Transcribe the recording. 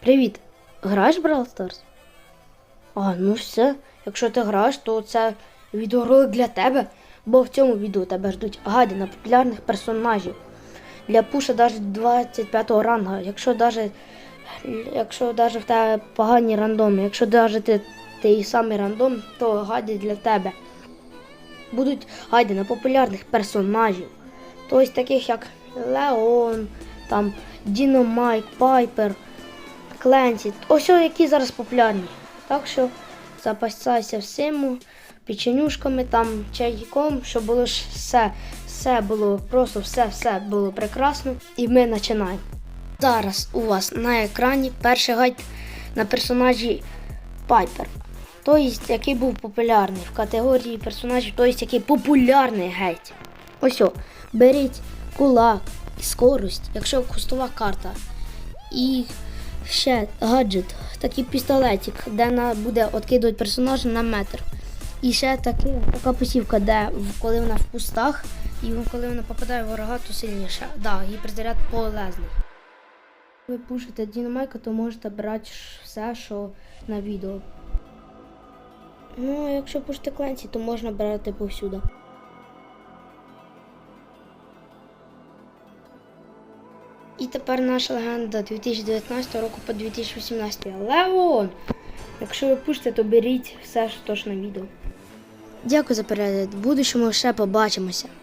Привіт. Граєш в Brawl Stars? А, ну все. Якщо ти граєш, то це відеоролик для тебе, бо в цьому відео тебе ждуть гайди на популярних персонажів. Для пуша навіть 25 ранга. Якщо даже, якщо даже в тебе погані рандоми, якщо даже ти, ти самий рандом, то гайди для тебе. Будуть гайди на популярних персонажів. Тобто таких як Леон, там Діномайк, Пайпер, Кленсі. Ось які зараз популярні. Так що запасайся всім печенюшками, там чайком, щоб було ж все, все було просто все, все було прекрасно. І ми починаємо. Зараз у вас на екрані перший гайд на персонажі Пайпер. Тобто, який був популярний в категорії персонажів, тобто, який популярний геть. Ось о, беріть кулак і скорость, якщо кустова карта. І ще гаджет, такий пістолетик, де на, буде відкидувати персонажа на метр. І ще таки, така посівка, де коли вона в кустах, і коли вона попадає в ворога, то сильніше. Да, гіперзаряд полезний. Ви пушите Дінамайка, то можете брати все, що на відео. Ну, якщо пушите Кленсі, то можна брати повсюди. І тепер наша легенда 2019 року по 2018. Леон! Якщо ви пишете, то беріть все, що на відео. Дякую за перегляд. В будущому ще побачимося.